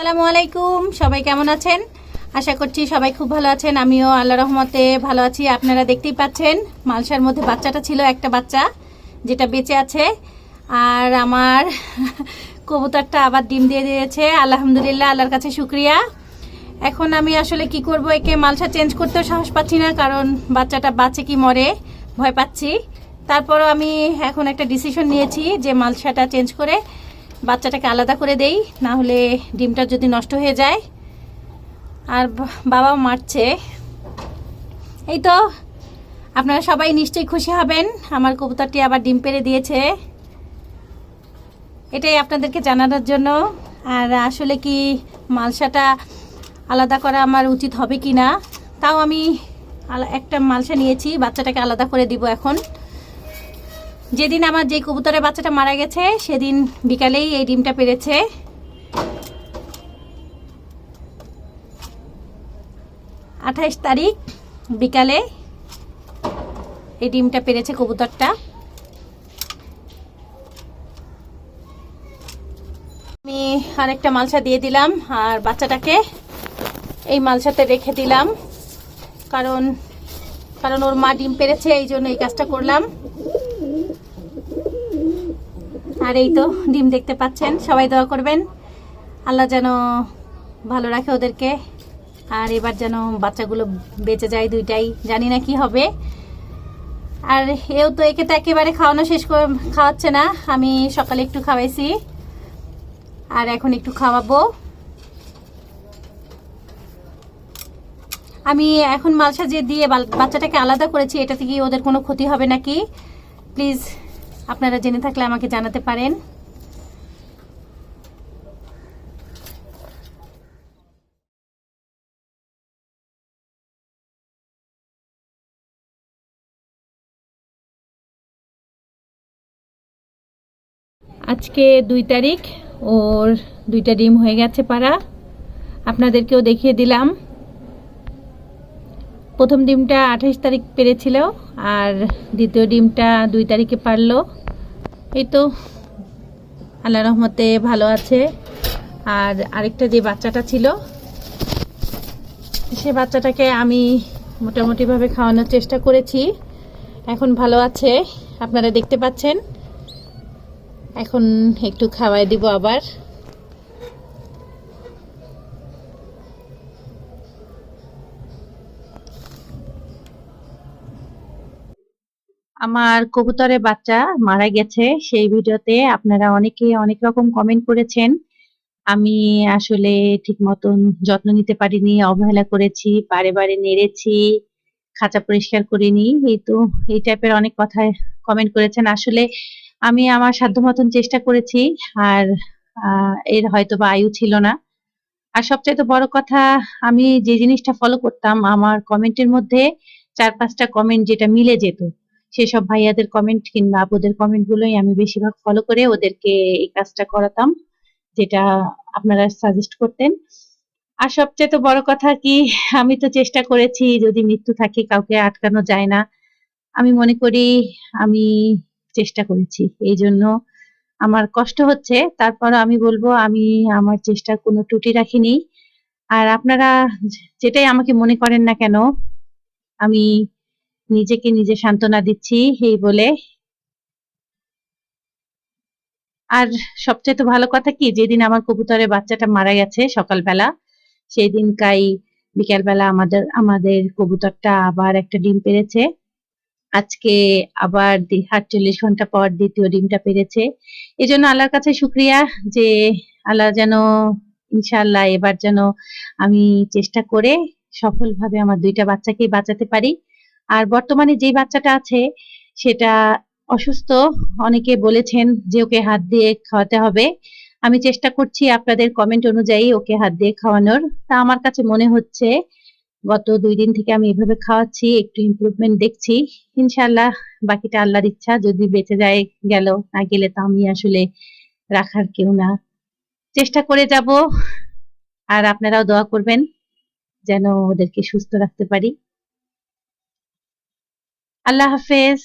আসসালামু আলাইকুম। সবাই কেমন আছেন? আশা করছি সবাই খুব ভালো আছেন। আমিও আল্লাহ রহমতে ভালো আছি। আপনারা দেখতেই পাচ্ছেন, মালসার মধ্যে বাচ্চাটা ছিল একটা বাচ্চা যেটা বেঁচে আছে। আর আমার কবুতরটা আবার ডিম দিয়ে দিয়েছে। আলহামদুলিল্লাহ, আল্লাহর কাছে শুক্রিয়া। এখন আমি আসলে কি করব? একে মালসা চেঞ্জ করতেও সাহস পাচ্ছি না, কারণ বাচ্চাটা বাঁচে কি মরে ভয় পাচ্ছি। তারপরও আমি এখন একটা ডিসিশন নিয়েছি যে মালসাটা চেঞ্জ করে বাচ্চাটাকে আলাদা করে দেই, না হলে ডিমটা যদি নষ্ট হয়ে যায়। আর বাবা মারছে। এই তো, আপনারা সবাই নিশ্চয়ই খুশি হবেন। আমার কবুতরটি আবার ডিম পেড়ে দিয়েছে। এটাই আপনাদেরকে জানানোর জন্য। আর আসলে কি মালসাটা আলাদা করা আমার উচিত হবে কি না তাও আমি একটা মালসা নিয়েছি, বাচ্চাটাকে আলাদা করে দিব এখন। যেদিন আমার যে কবুতরের বাচ্চাটা মারা গেছে, সেদিন বিকালেই এই ডিমটা পেরেছে। আঠাইশ তারিখ বিকালে এই ডিমটা পেরেছে কবুতরটা। আমি আরেকটা মালসা দিয়ে দিলাম আর বাচ্চাটাকে এই মালসাতে রেখে দিলাম। কারণ কারণ ওর মা ডিম পেরেছে, এই জন্য এই কাজটা করলাম। আর এই তো ডিম দেখতে পাচ্ছেন, সবাই দোয়া করবেন। আল্লাহ যেন ভালো রাখে ওদেরকে। আর এবার যেন বাচ্চাগুলো বেঁচে যায় দুইটাই, জানি না কি হবে। আর এও তো একে তো একেবারে খাওয়ানো শেষ করে, খাওয়াচ্ছে না। আমি সকালে একটু খাওয়াইছি। আর এখন একটু খাওয়াবো। আমি এখন মালসা যে দিয়ে বাচ্চাটাকে আলাদা করেছি, এটা থেকে ওদের কোনো ক্ষতি হবে নাকি? প্লিজ, আপনারা জেনে থাকলে আমাকে জানাতে পারেন। আজকে দুই তারিখ, ওর দুইটা ডিম হয়ে গেছে পাড়া। আপনাদেরকেও দেখিয়ে দিলাম। প্রথম ডিমটা আঠাশ তারিখ পেরেছিল আর দ্বিতীয় ডিমটা দুই তারিখে পারল। এই তো আল্লাহ রহমতে ভালো আছে। আর আরেকটা যে বাচ্চাটা ছিল, সে বাচ্চাটাকে আমি মোটামুটিভাবে খাওয়ানোর চেষ্টা করেছি। এখন ভালো আছে, আপনারা দেখতে পাচ্ছেন। এখন একটু খাওয়াই দিব আবার। আমার কবুতরের বাচ্চা মারা গেছে। সেই ভিডিওতে আপনারা অনেকে অনেক রকম কমেন্ট করেছেন। আমি আসলে ঠিক মতন যত্ন নিতে পারিনি, অবহেলা করেছি, বারে বারে নেড়েছি, খাঁচা পরিষ্কার করিনি। এই তো, এই টাইপের অনেক কথায় কমেন্ট করেছেন। আসলে আমি আমার সাধ্য মতন চেষ্টা করেছি, আর এর হয়তো বা আয়ু ছিল না। আর সবচাইতে বড় কথা, আমি যে জিনিসটা ফলো করতাম, আমার কমেন্টের মধ্যে চার পাঁচটা কমেন্ট যেটা মিলে যেত। সেসব ভাইয়াদের কমেন্ট কিংবা আপুদের কমেন্ট গুলোই আমি বেশিরভাগ ফলো করে ওদেরকে এই কাজটা করাতাম, যেটা আপনারা সাজেস্ট করতেন। আর সবচেয়ে তো বড় কথা কি, আমি তো চেষ্টা করেছি যদি মৃত্যু থাকে কাউকে আটকানো যায় না। আমি মনে করি আমি চেষ্টা করেছি, এই জন্য আমার কষ্ট হচ্ছে। তারপর আমি বলব, আমি আমার চেষ্টার কোনো ত্রুটি রাখিনি। আর আপনারা যেটাই আমাকে মনে করেন না কেন, আমি নিজেকে নিজে সান্ত্বনা দিচ্ছি এই বলে। আর সবচেয়ে তো ভালো কথা কি, যেদিন আমার কবুতরের বাচ্চাটা মারা গেছে সকালবেলা সেই দিনকাই বিকেলবেলা আমাদের আমাদের কবুতরটা আবার একটা ডিম পেরেছে। আজকে আবার আটচল্লিশ ঘণ্টা পর দ্বিতীয় ডিমটা পেরেছে। এই জন্য আল্লাহর কাছে শুক্রিয়া যে আল্লাহ যেন ইনশাল্লাহ এবার যেন আমি চেষ্টা করে সফলভাবে আমার দুইটা বাচ্চাকেই বাঁচাতে পারি। আর বর্তমানে যে বাচ্চাটা আছে, সেটা অসুস্থ, অনেকে বলেছেন যে ওকে হাত দিয়ে খাওয়াতে হবে। আমি চেষ্টা করছি আপনাদের কমেন্ট অনুযায়ী ওকে হাত দিয়ে খাওয়ানোর। তা আমার কাছে মনে হচ্ছে গত দুই দিন থেকে আমি এভাবে খাওয়াচ্ছি, একটু ইমপ্রুভমেন্ট দেখছি। ইনশাল্লাহ বাকিটা আল্লাহর ইচ্ছা, যদি বেঁচে যায়, গেল, না গেলে তো আমি আসলে রাখার কেউ না। চেষ্টা করে যাব, আর আপনারাও দোয়া করবেন যেন ওদেরকে সুস্থ রাখতে পারি। আল্লাহ হাফেজ।